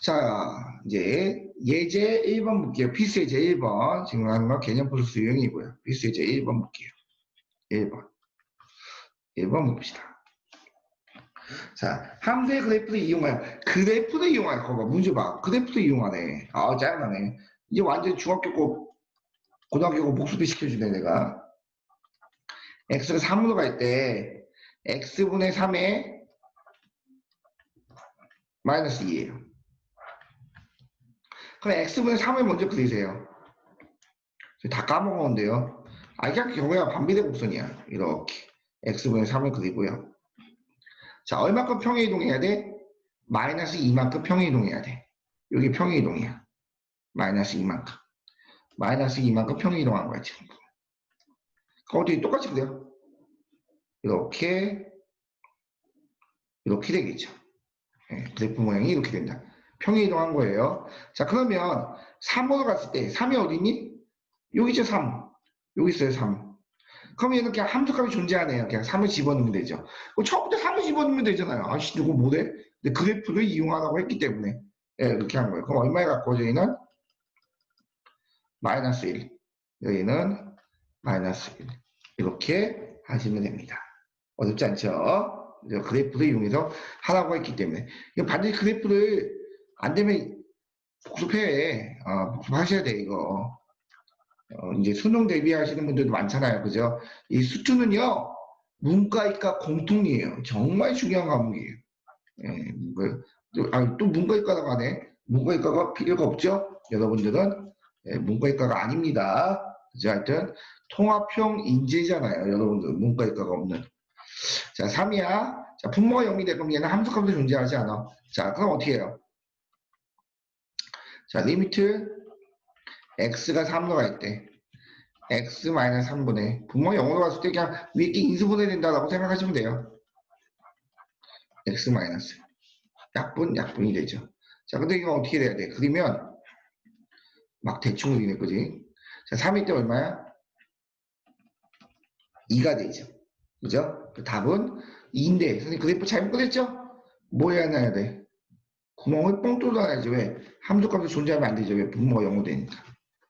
자, 이제 예제 1번 볼게요. 필수 예제 1번. 지금 하는 건 개념 플러스 유형이고요. 필수 예제 1번 볼게요. 1번. 1번 봅시다. 자, 함수의 그래프를 이용하여 그래프를 이용하여 거봐 문제 봐. 그래프를 이용하네. 아, 짜증나네. 이제 완전 중학교 고 고등학교 고 복습이 시켜주네 내가. x가 3으로 갈 때 x분의 3에 마이너스 2예요. 그럼 x분의 3을 먼저 그리세요. 다 까먹었는데요. 아, 그냥 경우야 반비례 곡선이야. 이렇게. x분의 3을 그리고요. 자, 얼마큼 평행 이동해야 돼? 마이너스 2만큼 평행 이동해야 돼. 여기 평행 이동이야. 마이너스 2만큼. 마이너스 2만큼 평행 이동한 거야, 지금. 그럼 어떻게 똑같이 그래요? 이렇게, 이렇게 되겠죠. 네, 그래프 모양이 이렇게 된다. 평행 이동한 거예요. 자, 그러면 3으로 갔을 때 3이 어디니? 여기 있죠, 3. 여기 있어요, 3. 그럼 얘는 그냥 함수값이 존재하네요. 그냥 3을 집어넣으면 되죠. 처음부터 3을 집어넣으면 되잖아요. 아씨, 누구 뭐래? 근데 그래프를 이용하라고 했기 때문에 예, 이렇게 한 거예요. 그럼 얼마에 가까워져 얘는? 마이너스 1. 여기는 마이너스 1. 이렇게 하시면 됩니다. 어렵지 않죠? 그래프를 이용해서 하라고 했기 때문에 반드시 그래프를 안 되면 복습해. 어, 복습하셔야 돼 이거. 어, 이제 수능 대비하시는 분들도 많잖아요. 그죠? 이 수투는요, 문과 이과 공통이에요. 정말 중요한 과목이에요. 예, 뭐, 또, 아, 또 문과 이과라고 하네. 문과 이과가 필요가 없죠? 여러분들은 예, 문과 이과가 아닙니다. 그죠? 하여튼 통합형 인재잖아요. 여러분들 문과 이과가 없는. 자, 3이야. 자, 분모가 0이 되 그럼 얘는 함수값도 존재하지 않아. 자, 그럼 어떻게 해요? 자, 리미트 x가 3으로 갈 때 x 3분의 분모 0으로 갔을 때 그냥 위에 게 인수분해 된다고 생각하시면 돼요. x 마이너스 약분 약분이 되죠. 자 근데 이거 어떻게 돼야 돼? 그리면 막 대충 그리네 그지? 자 3일 때 얼마야? 2가 되죠. 그죠? 그 답은 2인데 선생님 그래프 잘못 그렸죠? 뭐 해야 나야 돼? 구멍을 뻥 뚫어놔야지 왜? 함수값이 존재하면 안 되죠. 왜? 분모가 0으로 되니까.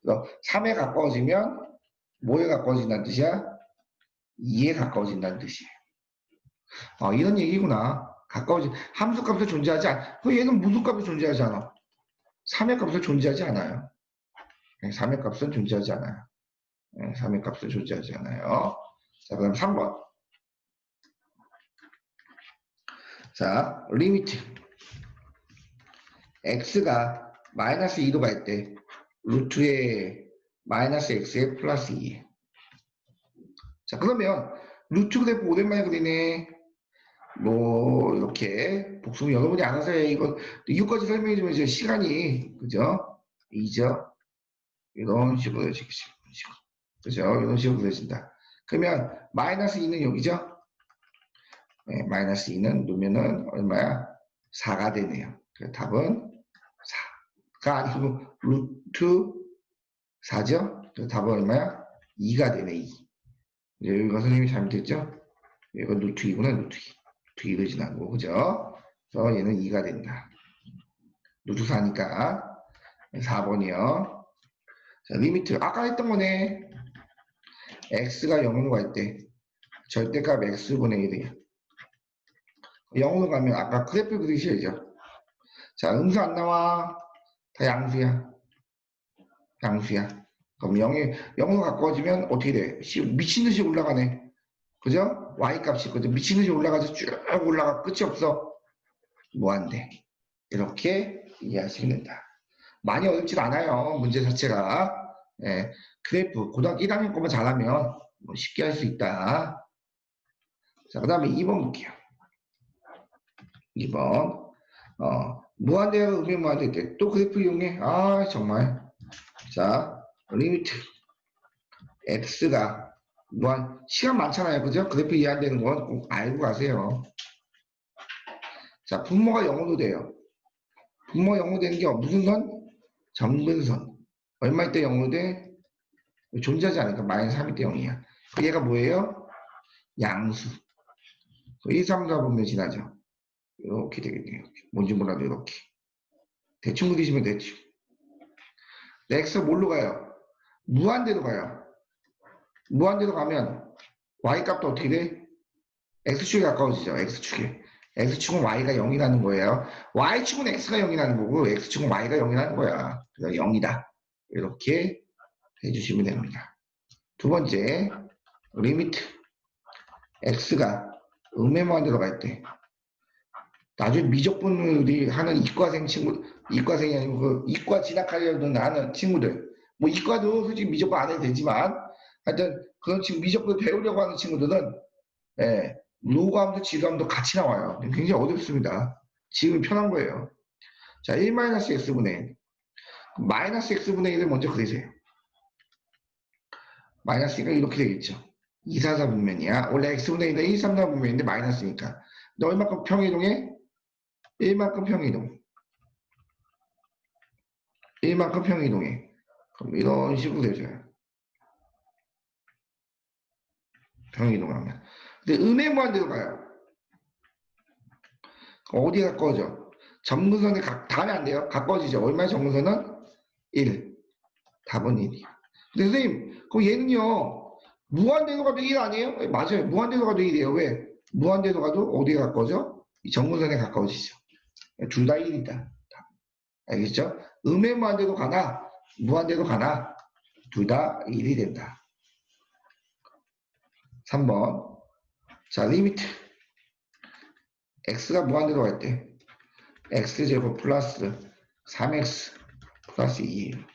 그래서 3에 가까워지면 뭐에 가까워진다는 뜻이야? 2에 가까워진다는 뜻이에요. 아, 이런 얘기구나. 가까워진 함수 값도 존재하지 않. 그 얘는 무슨 값이 존재하지 않아? 3의 값은 존재하지 않아요. 3의 네, 값은 존재하지 않아요. 3의 값은 존재하지 않아요. 자, 그럼 3번. 자, 리미트. X가 마이너스 2도 갈때 루트에 마이너스 x에 플러스 2. 자, 그러면 루트 그래프 오랜만에 그리네. 뭐, 이렇게. 복습은 여러분이 알아서 해. 이거, 이거까지 설명해 주면 이제 시간이, 그죠? 이죠? 이런 식으로 그려지겠죠. 그죠? 이런 식으로 그려진다. 그러면, 마이너스 2는 여기죠? 네, 마이너스 2는 놓으면은 얼마야? 4가 되네요. 그 답은 4가 아니고 루트 4죠? 그 답은 얼마야? 2가 되네 2. 이제 여기가 선생님이 잘못했죠? 이거 루트 2구나 루트 2. 루트 2를 지나고 그죠? 그래서 얘는 2가 된다. 루트 4니까 4번이요. 자, 리미트 아까 했던 거네. x가 0으로 갈 때 절대값 x분의 1이에요. 0으로 가면 아까 그래프 그리셔야죠. 자, 음수 안 나와. 다 양수야. 양수야. 그럼 0이 0으로 가까워지면 어떻게 돼? 미친 듯이 올라가네. 그죠? y 값이 있거든. 미친 듯이 올라가서 쭉 올라가 끝이 없어. 무한대. 이렇게 이해하시면 된다. 많이 어렵지 않아요. 문제 자체가. 예, 그래프 고등학교 1학년 거만 잘하면 뭐 쉽게 할 수 있다. 자, 그 다음에 2번 볼게요. 2번. 어, 무한대가 의미 무한대 때또 그래프 이용해. 아, 정말. 자, 리미트. x가 무한, 시간 많잖아요. 그죠? 그래프 이해 안 되는 건 꼭 알고 가세요. 자, 분모가 0으로 돼요. 분모가 0으로 되는 게 무슨 선? 정근선. 얼마일 때 0으로 돼? 존재하지 않으니까 마이너스 3일 때 0이야. 그 얘가 뭐예요? 양수. 1, 3, 4 보면 지나죠. 이렇게 되겠네요. 뭔지 몰라도 이렇게. 대충 그리시면 되죠. x가 뭘로 가요? 무한대로 가요. 무한대로 가면 y 값도 어떻게 돼? x축에 가까워지죠. x축에. x축은 y가 0이라는 거예요. y축은 x가 0이라는 거고 x축은 y가 0이라는 거야. 그래서 0이다. 이렇게 해주시면 됩니다. 두 번째, 리미트 x가 음의 무한대로 갈 때. 나중에 미적분들이 하는 이과생 친구, 이과생이 아니고 그 이과 진학하려는 하는 친구들. 뭐 이과도 솔직히 미적분 안 해도 되지만 하여튼 그런 지금 미적분 배우려고 하는 친구들은 예, 로감도 지감도 같이 나와요. 굉장히 어렵습니다. 지금 편한 거예요. 자, 1-x분의 1. 마이너스 x분의 1을 먼저 그리세요. 마이너스 1가 이렇게 되겠죠. 2, 4, 4 분면이야. 원래 x분의 1은 1, 3, 4 분면인데 마이너스니까. 너 얼마큼 평이동해? 1만큼 평이동. 1만큼 평이동해. 그럼 이런 식으로 되죠. 평이동하면. 근데 음의 무한대로 가요. 어디에 가까워져? 점근선에 가, 닿으면 안 돼요. 가까워지죠. 얼마의 점근선은? 1. 답은 1이야. 근데 선생님, 그럼 얘는요, 무한대로 가도 1 아니에요? 예, 맞아요. 무한대로 가도 1이에요. 왜? 무한대로 가도 어디에 가까워져? 이 점근선에 가까워지죠. 둘 다 1이다. 알겠죠? 음의 무한대로 가나, 무한대로 가나, 둘 다 1이 된다. 3번. 자, 리미트. x가 무한대로 갈 때, x제곱 플러스 3x 플러스 2예요.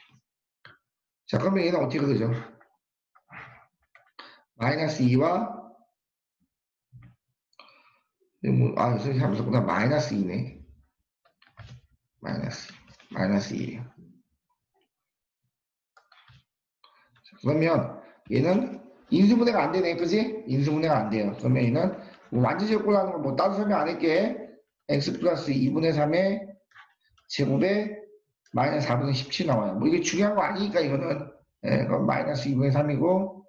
자, 그러면 얘는 어떻게 그러죠? 마이너스 2와 뭐, 아, 선생님 잘못했구나. 마이너스 2네. 마이너스, 마이너스 2예요. 그러면 얘는 인수분해가 안 되네, 그지? 인수분해가 안 돼요. 그러면 얘는 뭐 완전 제곱하는 거뭐 따로 설명 안 할게. x 플러스 2분의 3의 제곱에 마이너스 4분의 17 나와요. 뭐 이게 중요한 거 아니니까 이거는 예, 그럼 마이너스 2분의 3이고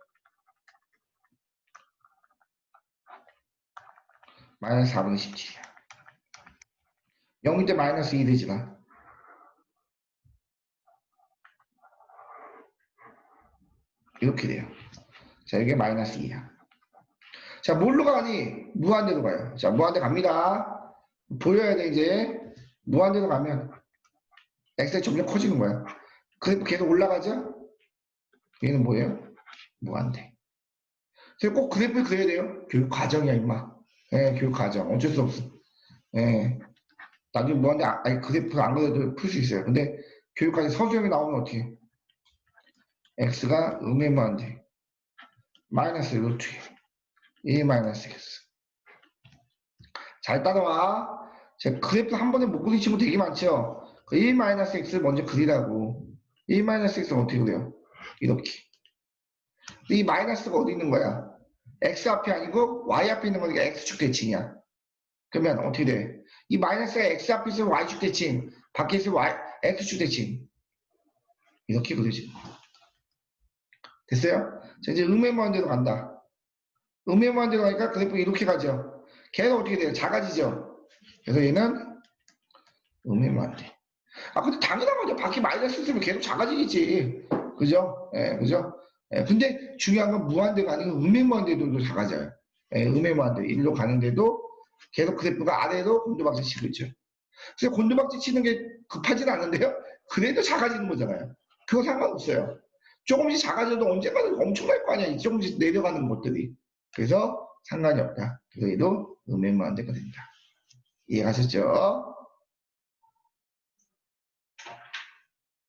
마이너스 4분의 17이야. 0일 때 마이너스 2 되지나. 이렇게 돼요. 자, 이게 마이너스 2야. 자, 뭘로 가니? 무한대로 가요. 자, 무한대 갑니다. 보여야 돼, 이제. 무한대로 가면 x가 점점 커지는 거야. 그래프 계속 올라가죠? 얘는 뭐예요? 무한대. 그래서 꼭 그래프를 그려야 돼요. 교육 과정이야, 임마. 예, 교육 과정. 어쩔 수 없어. 예. 나중에 무한대, 아- 아니, 그래프 안 그려도 풀 수 있어요. 근데 교육 과정 서술형이 나오면 어떻게 해? x가 음의 무한대. 마이너스 루트 1 마이너스 x. 잘 따라와. 제가 그래프 한 번에 못 그린 친구 되게 많죠? 그 1 마이너스 x 먼저 그리라고. 1 마이너스 x는 어떻게 그려요? 이렇게. 이 마이너스가 어디 있는 거야? x 앞이 아니고 y 앞에 있는 거니까 x축 대칭이야. 그러면 어떻게 돼? 이 마이너스가 x 앞에 있으면 y축 대칭, 밖에 있으면 y, x축 대칭. 이렇게 거야. 됐어요? 자, 이제 음의 무한대로 간다. 음의 무한대로 가니까 그래프 이렇게 가죠. 걔는 어떻게 돼요? 작아지죠? 그래서 얘는 음의 무한대. 아, 근데 당연한 거죠. 밖에 마이너스 있으면 계속 작아지겠지. 그죠? 예, 그죠? 예, 근데 중요한 건 무한대가 아니고 음의 무한대도 작아져요. 예, 음의 무한대. 일로 가는데도 계속 그래프가 아래로 곤두박질 치고 있죠. 그래서 곤두박질 치는 게 급하진 않은데요. 그래도 작아지는 거잖아요. 그거 상관없어요. 조금씩 작아져도 언젠가는 엄청날 거 아니야. 조금씩 내려가는 것들이. 그래서 상관이 없다. 그래도 음의 무한대가 된다. 이해가셨죠?